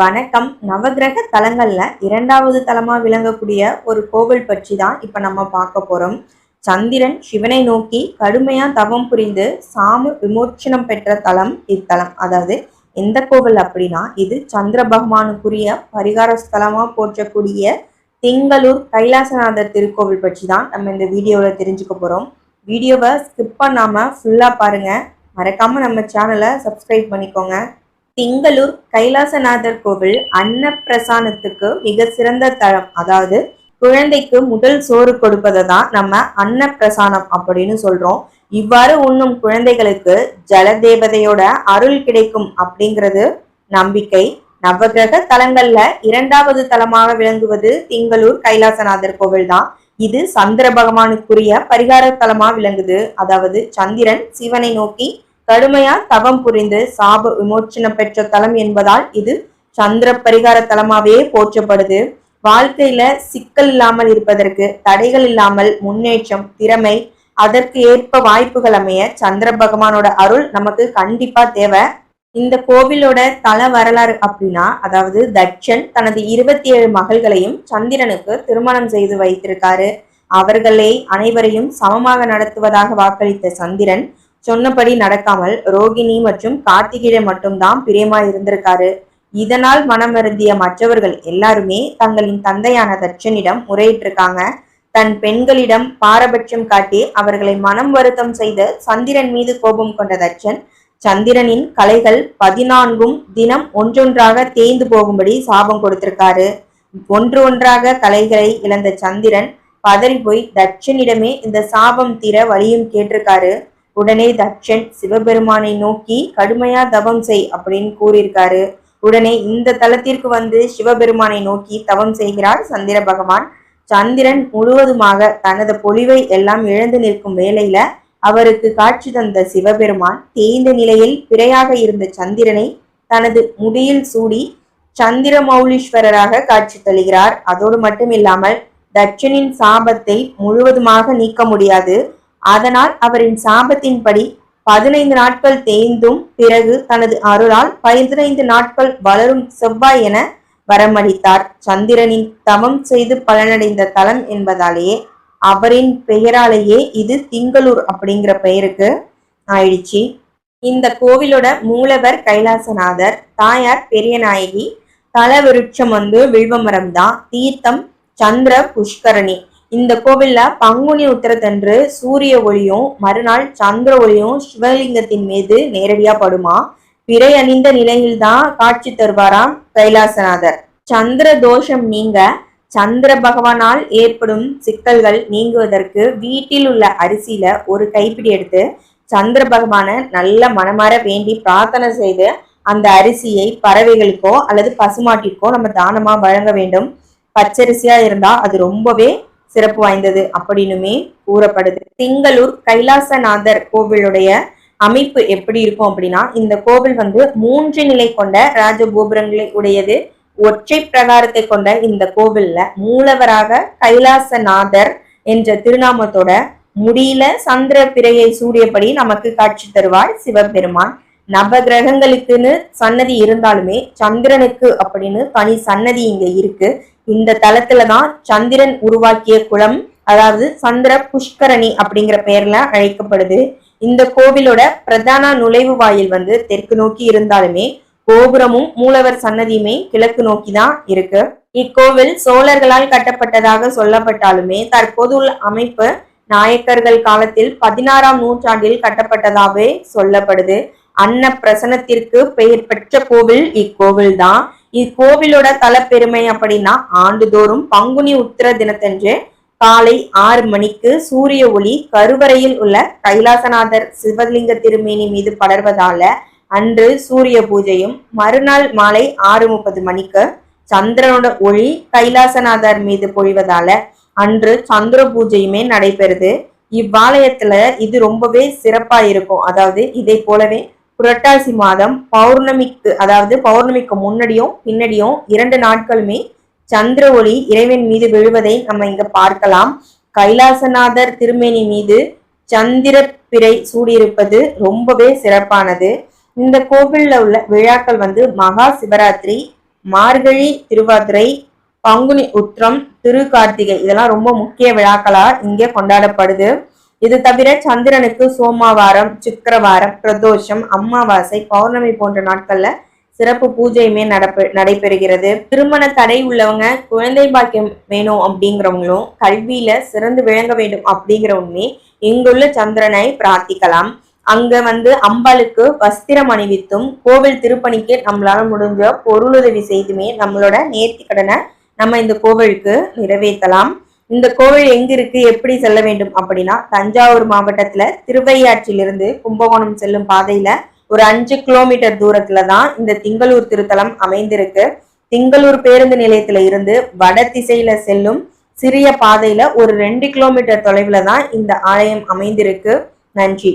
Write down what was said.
வணக்கம். நவகிரக தலங்கள்ல இரண்டாவது தலமா விளங்கக்கூடிய ஒரு கோவில் பற்றி தான் இப்ப நம்ம பார்க்க போறோம். சந்திரன் சிவனை நோக்கி கடுமையா தவம் புரிந்து சாம விமோச்சனம் பெற்ற தலம் இத்தலம். அதாவது எந்த கோவில் அப்படின்னா இது சந்திர பகவானுக்குரிய பரிகார ஸ்தலமா போற்றக்கூடிய திங்களூர் கைலாசநாதர் திருக்கோவில் பற்றி தான் நம்ம இந்த வீடியோவில் தெரிஞ்சுக்க போறோம். வீடியோவை ஸ்கிப் பண்ணாம ஃபுல்லா பாருங்க. மறக்காம நம்ம சேனலை சப்ஸ்கிரைப் பண்ணிக்கோங்க. திங்களூர் கைலாசநாதர் கோவில் அன்னப்பிரசானத்துக்கு மிக சிறந்த தலம். அதாவது குழந்தைக்கு முதல் சோறு கொடுப்பதை தான் நம்ம அன்னப்பிரசானம் அப்படின்னு சொல்றோம். இவ்வாறு உண்ணும் குழந்தைகளுக்கு ஜலதேவதையோட அருள் கிடைக்கும் அப்படிங்கிறது நம்பிக்கை. நவகிரக தலங்கள்ல இரண்டாவது தலமாக விளங்குவது திங்களூர் கைலாசநாதர் கோவில் தான். இது சந்திர பகவானுக்குரிய பரிகார தலமா விளங்குது. அதாவது சந்திரன் சிவனை நோக்கி கடுமையா தவம் புரிந்து சாப விமோச்சனம் பெற்ற தலம் என்பதால் இது சந்திர பரிகார தலமாவே போற்றப்படுது. வாழ்க்கையில சிக்கல் இல்லாமல் இருப்பதற்கு தடைகள் இல்லாமல் முன்னேற்றம் திறமை அதற்கு ஏற்ப வாய்ப்புகள் அமைய சந்திர பகவானோட அருள் நமக்கு கண்டிப்பா தேவை. இந்த கோவிலோட தல வரலாறு அப்படின்னா அதாவது தட்சன் தனது இருபத்தி ஏழு மகள்களையும் சந்திரனுக்கு திருமணம் செய்து வைத்திருக்காரு. அவர்களை அனைவரையும் சமமாக நடத்துவதாக வாக்களித்த சந்திரன் சொன்னபடி நடக்காமல் ரோகிணி மற்றும் கார்த்திகேயன் மட்டும்தான் பிரியமா இருந்திருக்காரு. இதனால் மனம் வருந்திய மற்றவர்கள் எல்லாருமே தங்களின் தந்தையான தட்சனிடம் முறையிட்டிருக்காங்க. தன் பெண்களிடம் பாரபட்சம் காட்டி அவர்களை மனம் வருத்தம் செய்த சந்திரன் மீது கோபம் கொண்ட தட்சன் சந்திரனின் கலைகள் பதினான்கும் தினம் ஒன்றொன்றாக தேய்ந்து போகும்படி சாபம் கொடுத்திருக்காரு. ஒன்று ஒன்றாக கலைகளை இழந்த சந்திரன் பதறி போய் தட்சனிடமே இந்த சாபம் தீர வழியும் கேட்டிருக்காரு. உடனே தட்சன் சிவபெருமானை நோக்கி கடுமையா தவம் செய் அப்படின்னு கூறியிருக்காரு. உடனே இந்த தலத்திற்கு வந்து சிவபெருமானை நோக்கி தவம் செய்கிறார் சந்திர பகவான். சந்திரன் முழுவதுமாக தனது பொலிவை எல்லாம் இழந்து நிற்கும் வேளையில அவருக்கு காட்சி தந்த சிவபெருமான் தேய்ந்த நிலையில் பிறையாக இருந்த சந்திரனை தனது முடியில் சூடி சந்திர மௌலீஸ்வரராக காட்சி தருகிறார் அதோடு மட்டும் இல்லாமல் தட்சனின் சாபத்தை முழுவதுமாக நீக்க முடியாது. அதனால் அவரின் சாபத்தின்படி பதினைந்து நாட்கள் தேய்ந்தும் பிறகு தனது அருளால் பதினைந்து நாட்கள் வளரும் செவ்வாய் என வரமளித்தார். சந்திரனின் தவம் செய்து பலனடைந்த தலம் என்பதாலேயே அவரின் பெயராலேயே இது திங்களூர் அப்படிங்கிற பெயருக்கு ஆயிடுச்சு. இந்த கோவிலோட மூலவர் கைலாசநாதர் தாயார் பெரியநாயகி தலவிருட்சம் வந்து வில்வமரம் தான் தீர்த்தம் சந்திர புஷ்கரணி இந்த கோவில்ல பங்குனி உத்தரத்தன்று சூரிய ஒளியும் மறுநாள் சந்திர ஒளியும் சிவலிங்கத்தின் மீது நேரடியா படுமா? பிறை அணிந்த நிலையில்தான் காட்சி தருவாராம் கைலாசநாதர். சந்திர தோஷம் நீங்க சந்திர பகவானால் ஏற்படும் சிக்கல்கள் நீங்குவதற்கு வீட்டில் உள்ள அரிசியில ஒரு கைப்பிடி எடுத்து சந்திர பகவான நல்ல மனமாற வேண்டி பிரார்த்தனை செய்து அந்த அரிசியை பறவைகளுக்கோ அல்லது பசுமாட்டிற்கோ நம்ம தானமா வழங்க வேண்டும். பச்சரிசியா இருந்தா அது ரொம்பவே சிறப்பு வாய்ந்தது அப்படின்னுமே கூறப்படுது. திங்களூர் கைலாசநாதர் கோவிலுடைய அமைப்பு எப்படி இருக்கும் அப்படின்னா இந்த கோவில் வந்து மூன்று நிலை கொண்ட ராஜகோபுரங்களை உடையது. ஒற்றை பிரகாரத்தை கொண்ட இந்த கோவில்ல மூலவராக கைலாசநாதர் என்ற திருநாமத்தோட முடியில சந்திர பிறையை சூடியபடி நமக்கு காட்சி தருவார் சிவபெருமான். நவ கிரகங்களுக்குன்னு சன்னதி இருந்தாலுமே சந்திரனுக்கு அப்படின்னு தனி சன்னதி இங்க இருக்கு. இந்த தளத்துல தான் சந்திரன் உருவாக்கிய குளம் அதாவது சந்திர புஷ்கரணி அப்படிங்கிற பெயர்ல அழைக்கப்படுது. இந்த கோவிலோட பிரதான நுழைவு வாயில் வந்து தெற்கு நோக்கி இருந்தாலுமே கோபுரமும் மூலவர் சன்னதியுமே கிழக்கு நோக்கி தான் இருக்கு. இக்கோவில் சோழர்களால் கட்டப்பட்டதாக சொல்லப்பட்டாலுமே தற்போது உள்ள அமைப்பு நாயக்கர்கள் காலத்தில் பதினாறாம் நூற்றாண்டில் கட்டப்பட்டதாகவே சொல்லப்படுது. அன்ன பிரசனத்திற்கு பெயர் பெற்ற கோவில் இக்கோவில் தான். இக்கோவிலோட தலப்பெருமை அப்படின்னா ஆண்டுதோறும் பங்குனி உத்திர தினத்தன்று காலை ஆறு மணிக்கு சூரிய ஒளி கருவறையில் உள்ள கைலாசநாதர் சிவலிங்க திருமேனி மீது படர்வதால அன்று சூரிய பூஜையும் மறுநாள் மாலை ஆறு முப்பது மணிக்கு சந்திரனோட ஒளி கைலாசநாதர் மீது பொழிவதால அன்று சந்திர பூஜையுமே நடைபெறுது. இவ்வாலயத்துல இது ரொம்பவே சிறப்பா இருக்கும். அதாவது இதை போலவே புரட்டாசி மாதம் பௌர்ணமிக்கு அதாவது பௌர்ணமிக்கு முன்னாடியும் பின்னாடியும் இரண்டு நாட்களுமே சந்திர ஒளி இறைவன் மீது விழுவதை நம்ம இங்க பார்க்கலாம். கைலாசநாதர் திருமேனி மீது சந்திர பிறை சூடியிருப்பது ரொம்பவே சிறப்பானது. இந்த கோவில்ல உள்ள விழாக்கள் வந்து மகா சிவராத்திரி மார்கழி திருவாதிரை பங்குனி உத்திரம் திருக்கார்த்திகை இதெல்லாம் ரொம்ப முக்கிய விழாக்களா இங்கே கொண்டாடப்படுது. இது தவிர சந்திரனுக்கு சோமவாரம் சுக்கரவாரம் பிரதோஷம் அமாவாசை பௌர்ணமி போன்ற நாட்கள்ல சிறப்பு பூஜையுமே நடப்பு நடைபெறுகிறது. திருமண தடை உள்ளவங்க குழந்தை பாக்கியம் வேணும் அப்படிங்கிறவங்களும் கல்வியில சிறந்து விளங்க வேண்டும் அப்படிங்கிறவங்களுமே இங்குள்ள சந்திரனை பிரார்த்திக்கலாம். அங்க வந்து அம்பாளுக்கு வஸ்திரம் அணிவித்தும் கோவில் திருப்பணிக்கு நம்மளால முடிஞ்ச பொருளுதவி செய்துமே நம்மளோட நேர்த்தி கடனை நம்ம இந்த கோவிலுக்கு நிறைவேற்றலாம். இந்த கோவில் எங்க இருக்கு எப்படி செல்ல வேண்டும் அப்படின்னா தஞ்சாவூர் மாவட்டத்துல திருவையாற்றிலிருந்து கும்பகோணம் செல்லும் பாதையில ஒரு அஞ்சு கிலோமீட்டர் தூரத்துல தான் இந்த திங்களூர் திருத்தலம் அமைந்திருக்கு. திங்களூர் பேருந்து நிலையத்துல இருந்து வட திசையில செல்லும் சிறிய பாதையில ஒரு ரெண்டு கிலோமீட்டர் தொலைவுல தான் இந்த ஆலயம் அமைந்திருக்கு. நன்றி.